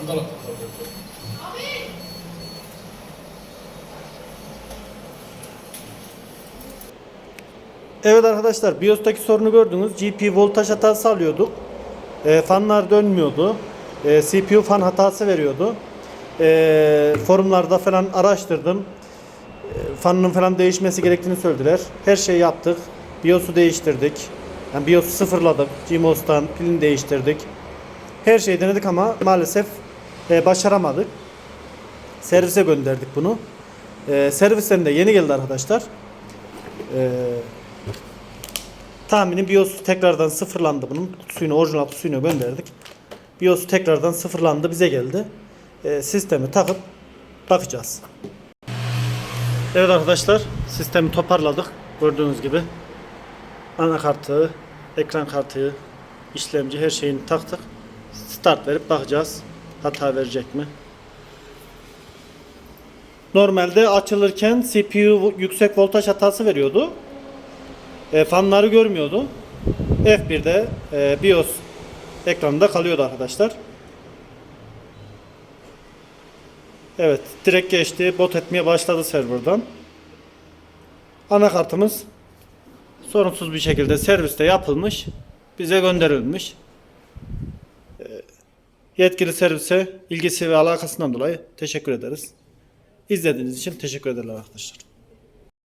Andala. Evet arkadaşlar BIOS'taki sorunu gördünüz. GPU voltaj hatası alıyorduk. E, fanlar dönmüyordu. E, CPU fan hatası veriyordu. E, forumlarda falan araştırdım. E, fanının falan değişmesi gerektiğini söylediler. Her şeyi yaptık. BIOS'u değiştirdik. Yani BIOS'u sıfırladık. GMOS'tan pilini değiştirdik. Her şeyi denedik ama maalesef e, başaramadık. Servise gönderdik bunu. E, servisten de yeni geldi arkadaşlar. Eee Tahminim BIOS tekrardan sıfırlandı bunun. Kutusuyunu, orijinal kutusuyunu gönderdik. BIOS tekrardan sıfırlandı bize geldi. Ee, sistemi takıp bakacağız. Evet arkadaşlar sistemi toparladık. Gördüğünüz gibi. Anakartı, ekran kartı, işlemci her şeyini taktık. Start verip bakacağız. Hata verecek mi? Normalde açılırken CPU yüksek voltaj hatası veriyordu. E, fanları görmüyordu. F1'de e, BIOS ekranında kalıyordu arkadaşlar. Evet, direkt geçti. Bot etmeye başladı serverdan. Anakartımız sorunsuz bir şekilde serviste yapılmış. Bize gönderilmiş. Yetkili servise ilgisi ve alakasından dolayı teşekkür ederiz. İzlediğiniz için teşekkür ederim arkadaşlar.